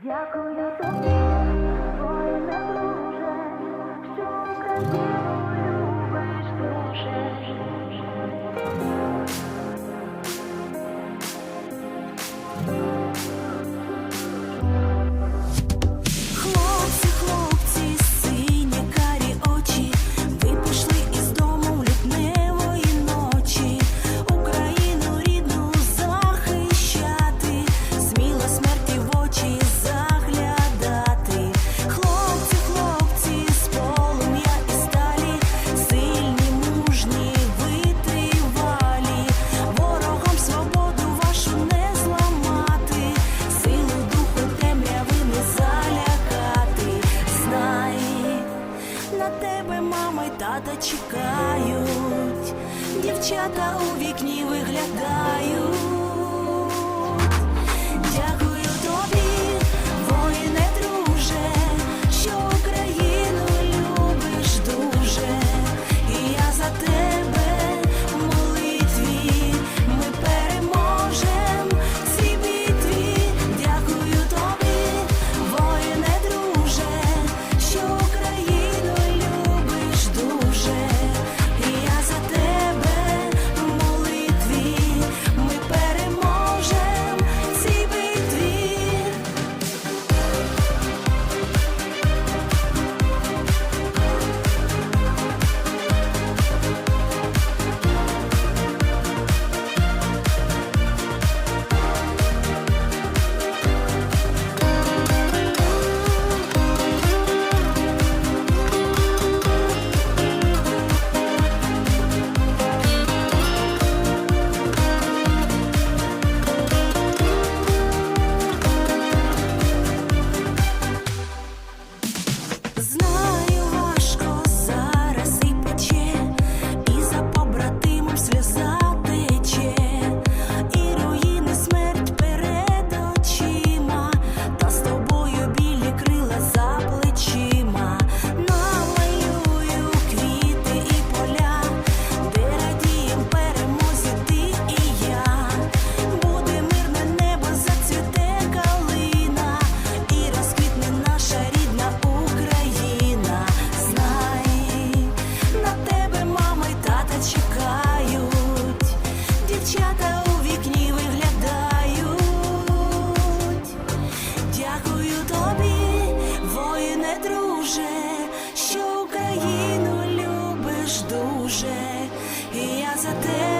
Дякую. тобі, чекають, дівчата у вікні виглядають. Quédate.